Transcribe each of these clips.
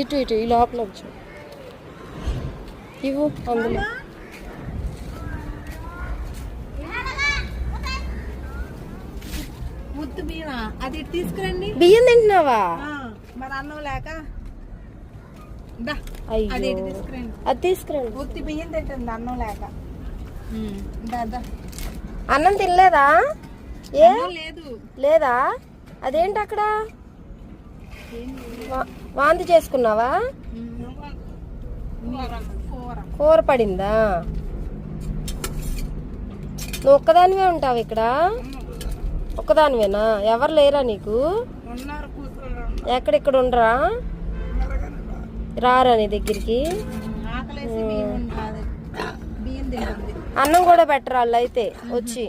ఇటు ఇటు ఈ లోపల వచ్చి ఇవ్వు అందులో. ముద్దు బియ్యమా? అది తీసుకురండి. బియ్యం తింటున్నావా? మరి అన్నం లేక. అది తీసుకురండి. అది తీసుకురండి. ఉత్తి బియ్యం తింటుంది అన్నం లేక. అన్నం తినలేదా? ఏ? లేదు. లేదా? అదేంటి అక్కడ? వాంతి చేసుకున్నావా? కూర పడిందా? నువ్వు ఒక్కదానివే ఉంటావు ఇక్కడ? ఒక్కదానివేనా? ఎవరు లేరా నీకు? ఎక్కడిక్కడ ఎక్కడెక్కడ ఉండరా? రారా నీ దగ్గరికి? అన్నం కూడా పెట్టరా వాళ్ళు అయితే? వచ్చి.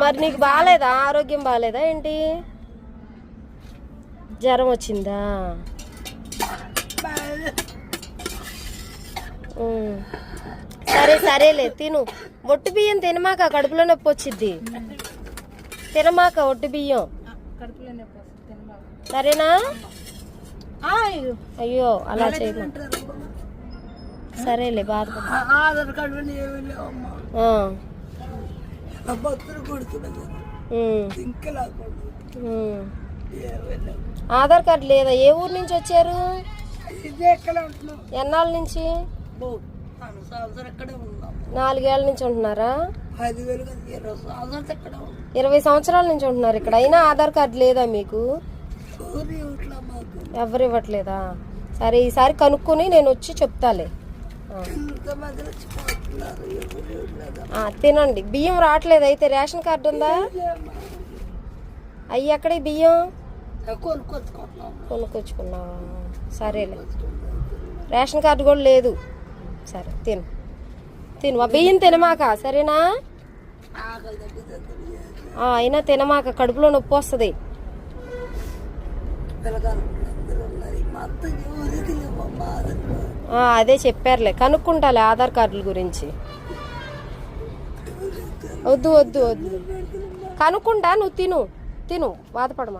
మరి నీకు బాగాలేదా ఆరోగ్యం బాగాలేదా ఏంటి? జ్వరం వచ్చిందా. సరే సరేలే తిను. ఒట్టు బియ్యం తినమాక కడుపులో నొప్పి వచ్చిద్ది. తినమాక ఒట్టు బియ్యం. సరేనా. అయ్యో అలా చేయకు. సరేలే ఉమ్. ఇంకా ఆధార్ కార్డు లేదా? ఏ ఊరు నుంచి వచ్చారు? ఎన్నాళ్ళ నుంచి? నాలుగేళ్ళ నుంచి ఉంటున్నారా? ఇరవై సంవత్సరాలు నుంచి ఉంటున్నారు ఇక్కడ. అయినా ఆధార్ కార్డు లేదా మీకు? ఎవరు ఇవ్వట్లేదా? సరే ఈసారి కనుక్కొని నేను వచ్చి చెప్తాలే. తినండి. బియ్యం రావట్లేదు. అయితే రేషన్ కార్డు ఉందా? అయ్యి ఎక్కడ బియ్యం? కొనుక్కొచ్చుకున్నావా సరేలే. రేషన్ కార్డు కూడా లేదు. సరే తిను. తిను. బియ్యం తినమాక సరేనా? అయినా తినమాక కడుపులో నొప్పి వస్తుంది. అదే చెప్పారులే. కనుక్కుంటాలే ఆధార్ కార్డుల గురించి. వద్దు వద్దు వద్దు. కనుక్కుంటా నువ్వు తిను. తిను. బాధపడమా